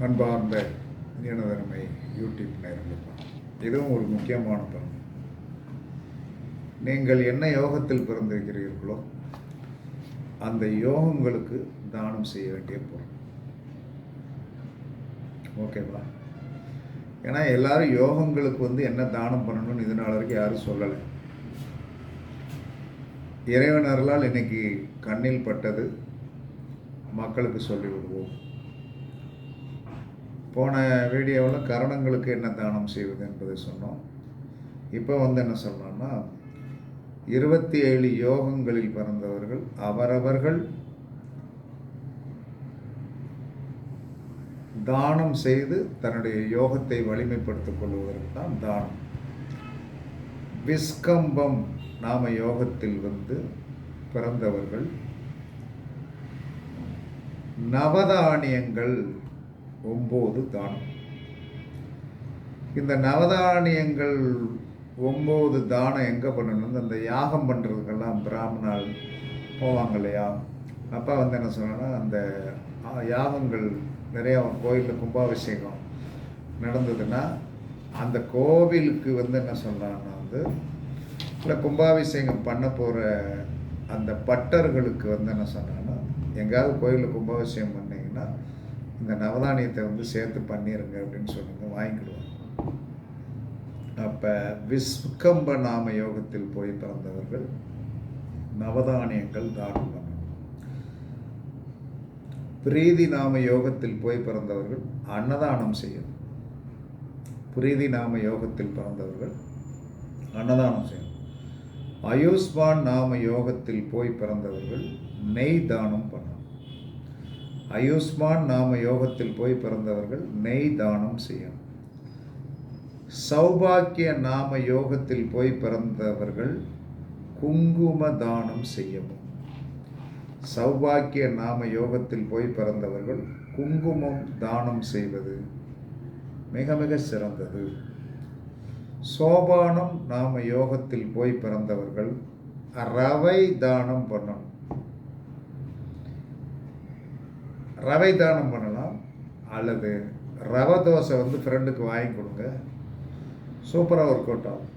அன்பார்ந்த இனதனமை யூடியூப் நேர்களுக்கு இதுவும் ஒரு முக்கியமான பங்கு. நீங்கள் என்ன யோகத்தில் பிறந்திருக்கிறீர்களோ அந்த யோகங்களுக்கு தானம் செய்ய வேண்டிய பொருள். ஓகேவா? ஏன்னா எல்லாரும் யோகங்களுக்கு வந்து என்ன தானம் பண்ணணும்னு இது நாள் வரைக்கும் யாரும் சொல்லலை. இறைவனர்களால் இன்னைக்கு கண்ணில் பட்டது மக்களுக்கு சொல்லி விடுவோம் போன வீடியோவில் கரணங்களுக்கு என்ன தானம் செய்வது என்பதை சொன்னோம். இப்போ வந்து என்ன சொல்கிறோம்னா இருபத்தி ஏழு யோகங்களில் பிறந்தவர்கள் அவரவர்கள் தானம் செய்து தன்னுடைய யோகத்தை வலிமைப்படுத்திக் கொள்வதற்கு தான் தானம். விஸ்கம்பம் நாம யோகத்தில் வந்து பிறந்தவர்கள் நவதானியங்கள் ஒம்பது தானம். இந்த நவதானியங்கள் ஒம்பது தானம் எங்கே பண்ணணும் அந்த யாகம் பண்ணுறதுக்கெல்லாம் பிராமணால் போவாங்க இல்லையா அப்பா வந்து என்ன சொன்னா அந்த யாகங்கள் நிறையா கோயிலில் கும்பாபிஷேகம் நடந்ததுன்னா அந்த கோவிலுக்கு வந்து என்ன சொல்கிறாங்கன்னா வந்து இல்லை கும்பாபிஷேகம் பண்ண போகிற அந்த பட்டர்களுக்கு வந்து என்ன சொன்னான்னா எங்கேயாவது கோயிலில் கும்பாபிஷேகம் பண்ணிங்கன்னா இந்த நவதானியத்தை வந்து சேர்த்து பண்ணிடுங்க அப்படின்னு சொல்லுங்க வாங்கிக்கிடுவாங்க. அப்போ விஸ்வகம்ப நாம யோகத்தில் போய் பிறந்தவர்கள் நவதானியங்கள் தானம் பண்ணணும் பிரீதி நாம யோகத்தில் போய் பிறந்தவர்கள் அன்னதானம் செய்யணும். பிரீதி நாம யோகத்தில் பிறந்தவர்கள் அன்னதானம் செய்யணும். ஆயுஷ்மான் நாம யோகத்தில் போய் பிறந்தவர்கள் நெய் தானம் ஆயுஷ்மான் நாம யோகத்தில் போய் பிறந்தவர்கள் நெய் தானம் செய்யணும். சௌபாக்கிய நாம யோகத்தில் போய் பிறந்தவர்கள் குங்கும தானம் செய்யவும் சௌபாக்கிய நாம யோகத்தில் போய் பிறந்தவர்கள் குங்குமம் தானம் செய்வது மிக மிக சிறந்தது. சோபானம் நாம யோகத்தில் போய் பிறந்தவர்கள் ரவை தானம் பண்ணணும். ரவை தானம் பண்ணலாம் அல்லது ரவை தோசை வந்து ஃப்ரெண்டுக்கு வாங்கி கொடுங்க. சூப்பராக ஒர்க் அவுட் ஆகும்.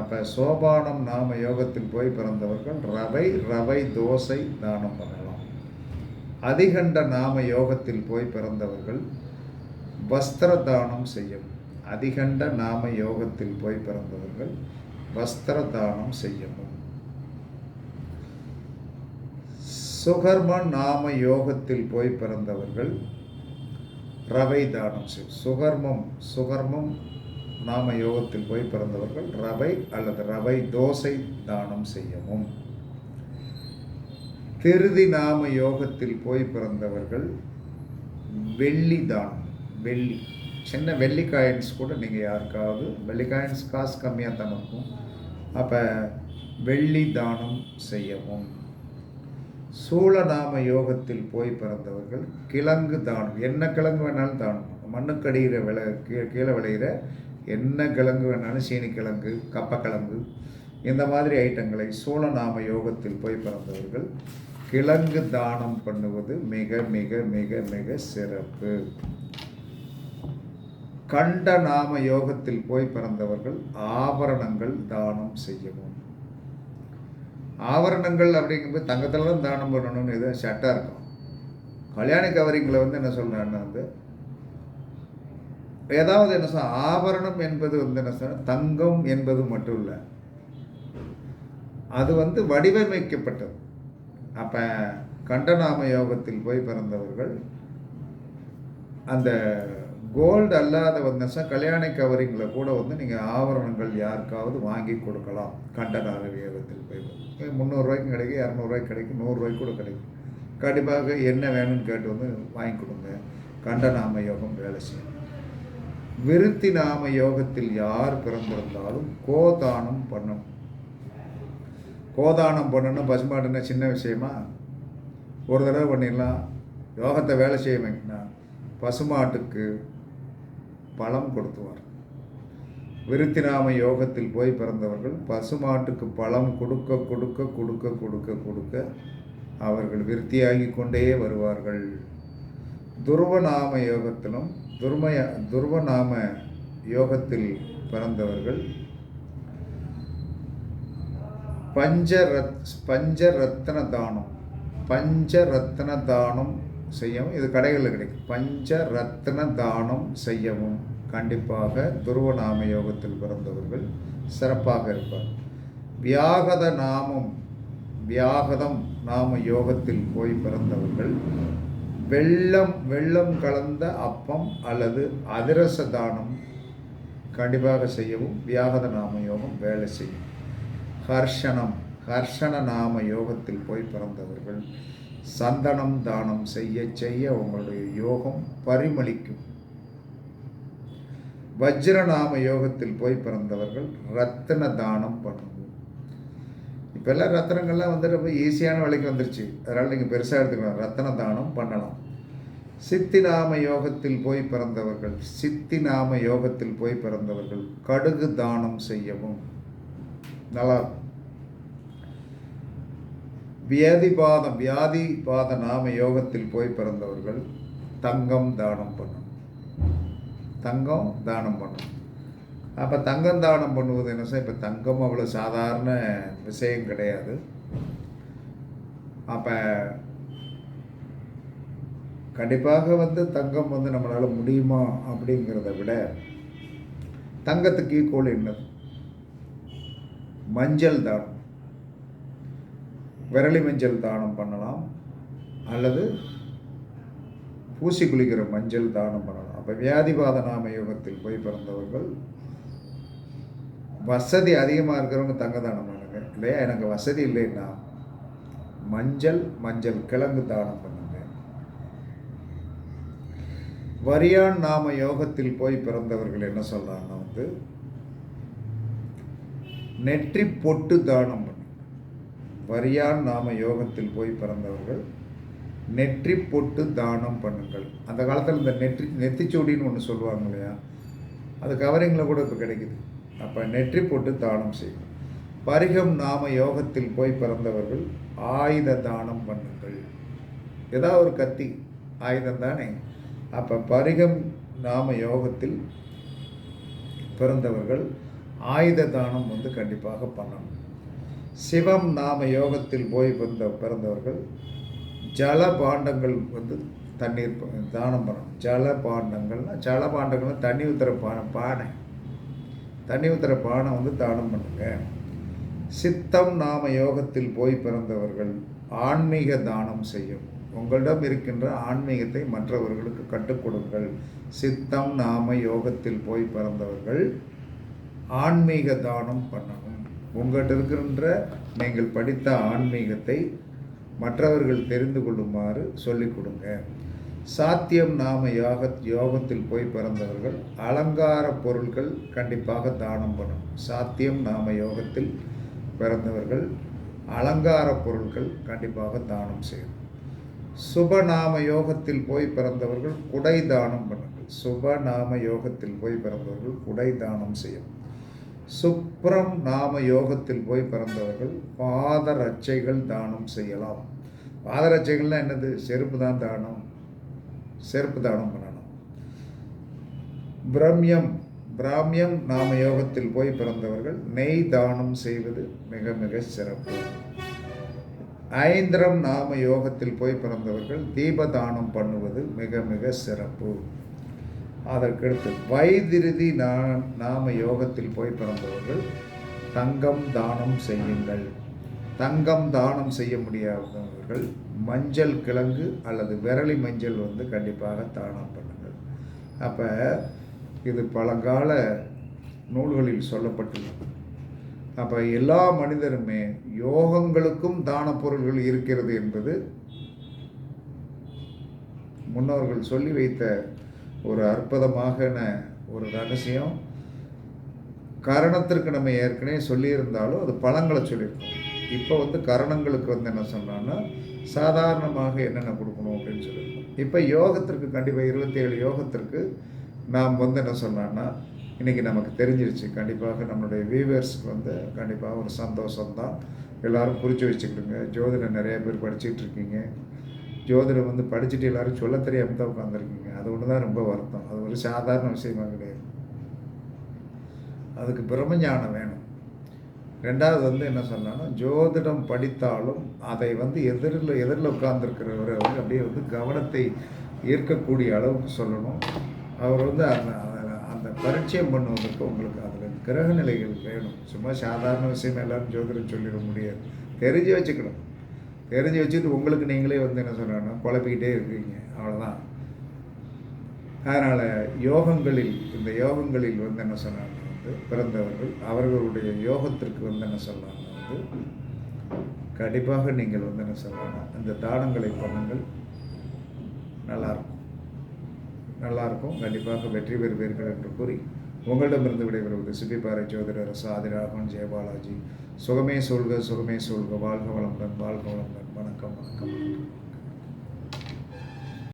அப்போ சோபானம் நாம யோகத்தில் போய் பிறந்தவர்கள் ரவை ரவை தோசை தானம் பண்ணலாம். அதிகண்ட நாம யோகத்தில் போய் பிறந்தவர்கள் வஸ்திர தானம் செய்யும் அதிகண்ட நாம யோகத்தில் போய் பிறந்தவர்கள் வஸ்திர தானம் செய்யவும் சுகர்ம நாம யோகத்தில் போய் பிறந்தவர்கள் ரவை தானம் செய் சுகர்மம் சுகர்மம் நாம யோகத்தில் போய் பிறந்தவர்கள் ரவை அல்லது ரவை தோசை தானம் செய்யவும். திருதி நாம யோகத்தில் போய் பிறந்தவர்கள் வெள்ளி தானம் வெள்ளி சின்ன வெள்ளி காயின்ஸ் கூட நீங்கள் யாருக்காவது வெள்ளி காயின்ஸ் காசு கம்மியாக தான் இருக்கும். அப்போ வெள்ளி தானம் செய்யவும். சூழநாம யோகத்தில் போய் பிறந்தவர்கள் கிழங்கு தானம். என்ன கிழங்கு வேணாலும் தானம். பண்ணணும். மண்ணுக்கடிகிற விளை கீழே கீழே விளையிற என்ன கிழங்கு வேணாலும் சீனிக்கிழங்கு கப்பக்கிழங்கு இந்த மாதிரி ஐட்டங்களை சூழநாம யோகத்தில் போய் பிறந்தவர்கள் கிழங்கு தானம் பண்ணுவது மிக மிக மிக மிக சிறப்பு. கண்ட நாம யோகத்தில் போய் பிறந்தவர்கள் ஆபரணங்கள் தானம் செய்யவும். ஆபரணங்கள் அப்படிங்கும்போது தங்கத்தில் தான் தானம் பண்ணணும்னு எதுவும் ஷட்டாக இருக்கும். கல்யாண கவரிங்களை வந்து என்ன சொல்கிறேன்னா வந்து ஏதாவது என்ன சொல் ஆபரணம் என்பது வந்து என்ன சொல் தங்கம் என்பது மட்டும் இல்லை. அது வந்து வடிவமைக்கப்பட்டது. அப்போ கண்டநாம யோகத்தில் போய் பிறந்தவர்கள் அந்த கோல்டு அல்லாத வந்து கல்யாண கவரிங்கில் கூட வந்து நீங்கள் ஆபரணங்கள் யாருக்காவது வாங்கி கொடுக்கலாம். கண்டனார யோகத்தில் போய் முந்நூறுரூவாய்க்கும் கிடைக்கும் இரநூறுவாய்க்கு கிடைக்கும் நூறுரூவாய்க்கு கூட கிடைக்கும். கண்டிப்பாக என்ன வேணும்னு கேட்டு வந்து வாங்கி கொடுங்க. கண்டநாம யோகம் வேலை செய்யும். விருத்தி நாம யோகத்தில் யார் பிறந்திருந்தாலும் கோதானம் பண்ணணும். கோதானம் பண்ணணும் பசுமாடுன்னா சின்ன விஷயமா? ஒரு தடவை பண்ணிடலாம். யோகத்தை வேலை செய்ய வைக்கணும்னா பசுமாட்டுக்கு பழம் கொடுத்துவார். விருத்தினாம யோகத்தில் போய் பிறந்தவர்கள் பசுமாட்டுக்கு பழம் கொடுக்க கொடுக்க கொடுக்க கொடுக்க கொடுக்க அவர்கள் விருத்தியாகி கொண்டே வருவார்கள். துருவநாம யோகத்திலும் துர்மய துருவநாம யோகத்தில் பிறந்தவர்கள் பஞ்சரத் பஞ்சரத்ன தானம் பஞ்சரத்ன தானம் செய்யவும் இது கடைகளில் கிடைக்கும். பஞ்சரத்ன தானம் செய்யவும். கண்டிப்பாக துருவ நாம யோகத்தில் பிறந்தவர்கள் சிறப்பாக இருப்பார். வியாகத நாமம் வியாகதம் நாம யோகத்தில் போய் பிறந்தவர்கள் வெள்ளம் வெள்ளம் கலந்த அப்பம் அல்லது அதிரச தானம் கண்டிப்பாக செய்யவும் வியாகத நாம யோகம் வேலை செய்யும். ஹர்ஷனம் ஹர்ஷன நாம யோகத்தில் போய் பிறந்தவர்கள் சந்தனம் தானம் செய்ய செய்ய உங்களுடைய யோகம் பரிமளிக்கும். வஜ்ரநாம யோகத்தில் போய் பிறந்தவர்கள் ரத்தின தானம் பண்ணுவோம். இப்போல்லாம் ரத்தனங்கள்லாம் வந்து ரொம்ப ஈஸியான விலைக்கு வந்துருச்சு. அதனால் நீங்கள் பெருசாக எடுத்துக்கலாம். ரத்தன தானம் பண்ணலாம். சித்தி நாம யோகத்தில் போய் பிறந்தவர்கள் சித்தி நாம யோகத்தில் போய் பிறந்தவர்கள் கடுகு தானம் செய்யவும். நல்லா வியாதிபாதம் வியாதிபாத நாம யோகத்தில் போய் பிறந்தவர்கள் தங்கம் தானம் பண்ணணும் தங்கம் தானம் பண்ணணும் அப்போ தங்கம் தானம் பண்ணுவது என்ன சார்? இப்போ தங்கம் அவ்வளோ சாதாரண விஷயம் கிடையாது. அப்போ கண்டிப்பாக வந்து தங்கம் வந்து நம்மளால் முடியுமா அப்படிங்கிறத விட தங்கத்துக்கு ஈக்குவல் என்னது? மஞ்சள் தானம். விரலி மஞ்சள் தானம் பண்ணலாம். அல்லது பூசி குளிக்கிற மஞ்சள் தானம் பண்ணலாம். அப்போ வியாதிபாத நாம யோகத்தில் போய் பிறந்தவர்கள் வசதி அதிகமாக இருக்கிறவங்க தங்க தானம் பண்ணுங்க இல்லையா? எனக்கு வசதி இல்லைன்னா மஞ்சள் மஞ்சள் கிழங்கு தானம் பண்ணுங்க. வரியான் நாம யோகத்தில் போய் பிறந்தவர்கள் என்ன சொல்கிறாங்கன்னா வந்து நெற்றி பொட்டு தானம் பண்ணுங்க. வரியான் நாம யோகத்தில் போய் பிறந்தவர்கள் நெற்றி பொட்டு தானம் பண்ணுங்கள். அந்த காலத்தில் இந்த நெற்றி நெத்திச்சூடின்னு ஒன்று சொல்லுவாங்க இல்லையா? அது கவரிங்கில் கூட இப்போ கிடைக்குது. அப்போ நெற்றி பொட்டு தானம் செய்யும் பரிகம் நாம யோகத்தில் போய் பிறந்தவர்கள் ஆயுத தானம் பண்ணுங்கள். ஏதாவது ஒரு கத்தி ஆயுதம் தானே? அப்போ பரிகம் நாம யோகத்தில் பிறந்தவர்கள் ஆயுத தானம் வந்து கண்டிப்பாக பண்ணணும். சிவம் நாம யோகத்தில் போய் பிறந்த பிறந்தவர்கள் ஜல பாண்டங்கள் வந்து தண்ணீர் ப- தானம் பண்ணணும். ஜல பாண்டங்கள்னா ஜல தண்ணி ஊற்றுற பானை பானை. தண்ணி ஊற்றுற பானை வந்து தானம் பண்ணுங்க. சித்தம் நாம யோகத்தில் போய் பிறந்தவர்கள் ஆன்மீக தானம் செய்யும். உங்களிடம் இருக்கின்ற ஆன்மீகத்தை மற்றவர்களுக்கு கற்றுக் கொடுங்கள். சித்தம் நாம யோகத்தில் போய் பிறந்தவர்கள் ஆன்மீக தானம் பண்ணணும். உங்கள்கிட்ட இருக்கின்ற நீங்கள் படித்த ஆன்மீகத்தை மற்றவர்கள் தெரிந்து கொள்ளுமாறு சொல்லிக் கொடுங்க. சாத்தியம் நாம யாக யோகத்தில் போய் பிறந்தவர்கள் அலங்கார பொருட்கள் கண்டிப்பாக தானம் பண்ணணும் சாத்தியம் நாம யோகத்தில் பிறந்தவர்கள் அலங்கார பொருட்கள் கண்டிப்பாக தானம் செய்யணும். சுபநாம யோகத்தில் போய் பிறந்தவர்கள் குடை தானம் பண்ணுங்கள். சுபநாம யோகத்தில் போய் பிறந்தவர்கள் குடை தானம் செய்யணும். சுப்ரம் நாம யோகத்தில் போய் பிறந்தவர்கள் பாதரட்சைகள் தானம் செய்யலாம். பாதரட்சைகள்லாம் என்னது? செருப்பு தான் தானம். செருப்பு தானம் பண்ணணும். பிரம்யம். பிராமியம் நாம யோகத்தில் போய் பிறந்தவர்கள் நெய் தானம் செய்வது மிக மிக சிறப்பு. ஐந்திரம் நாம யோகத்தில் போய் பிறந்தவர்கள் தீபதானம் பண்ணுவது மிக மிக சிறப்பு. அதற்கடுத்து வைதிருதி நா- நாம யோகத்தில் போய் பிறந்தவர்கள் தங்கம் தானம் செய்யுங்கள். தங்கம் தானம் செய்ய முடியாதவர்கள் மஞ்சள் கிழங்கு அல்லது விரலி மஞ்சள் வந்து கண்டிப்பாக தானம் பண்ணுங்கள். அப்போ இது பழங்கால நூல்களில் சொல்லப்பட்டுள்ளது. அப்போ எல்லா மனிதருமே யோகங்களுக்கும் தான பொருள்கள் இருக்கிறது என்பது முன்னோர்கள் சொல்லி வைத்த ஒரு அற்புதமான ஒரு ரகசியம். கரணத்திற்கு நம்ம ஏற்கனவே சொல்லியிருந்தாலும் அது பழங்களை சொல்லியிருக்கோம். இப்போ வந்து கரணங்களுக்கு வந்து என்ன சொன்னான்னா சாதாரணமாக என்னென்ன கொடுக்கணும் அப்படின்னு சொல்லியிருக்கோம் இப்போ யோகத்திற்கு கண்டிப்பாக இருபத்தி ஏழு யோகத்திற்கு நாம் வந்து என்ன சொன்னான்னா இன்றைக்கி நமக்கு தெரிஞ்சிருச்சு கண்டிப்பாக நம்மளுடைய வியூவர்ஸ்க்கு வந்து கண்டிப்பாக ஒரு சந்தோஷம்தான். எல்லாரும் புரிச்சு வச்சுக்கிடுங்க. ஜோதிடம் நிறைய பேர் படிச்சுட்டு இருக்கீங்க. ஜோதிடம் வந்து படிச்சுட்டு எல்லோரும் சொல்ல தெரியாமல் தான் உட்காந்துருக்கீங்க அது ஒன்று தான் ரொம்ப வருத்தம். அது ஒரு சாதாரண விஷயமா கிடையாது. அதுக்கு பிரம்மஞானம் வேணும். ரெண்டாவது வந்து என்ன சொல்லலாம்னா ஜோதிடம் படித்தாலும் அதை வந்து எதிரில் எதிரில் உட்கார்ந்துருக்கிறவரை வந்து அப்படியே வந்து கவனத்தை ஈர்க்கக்கூடிய அளவுக்கு சொல்லணும். அவர் வந்து அந்த அந்த- அந்த பரிச்சயம் பண்ணுவதற்கு உங்களுக்கு அதில் கிரக நிலைகள் வேணும். சும்மா சாதாரண விஷயம் எல்லாரும் ஜோதிடம் சொல்லிட முடியாது. தெரிஞ்சு வச்சுக்கணும். தெரிஞ்சு வச்சுட்டு உங்களுக்கு நீங்களே வந்து என்ன சொல்கிறாங்கன்னா குழப்பிக்கிட்டே இருக்கீங்க. அவ்வளோதான் அதனால் யோகங்களில் இந்த யோகங்களில் வந்து என்ன சொன்னாங்க வந்து பிறந்தவர்கள் அவர்களுடைய யோகத்திற்கு வந்து என்ன சொல்லலாம்னா வந்து கண்டிப்பாக நீங்கள் வந்து என்ன சொல்லலாம்னா இந்த தானங்களை பண்ணுங்கள். நல்லாயிருக்கும் நல்லாயிருக்கும் கண்டிப்பாக வெற்றி பெறுவீர்கள் என்று கூறி உங்களிடமிருந்து விடைபெறுவது சிப்பிப்பாறை ஜோதிடர் சாதி ராகவன் ஜெயபாலாஜி சுகமே சொல்க சுகமே சொல்க வாழ்க வளமுடன் வாழ்க வளமுடன். வணக்கம் வணக்கம் வணக்கம்.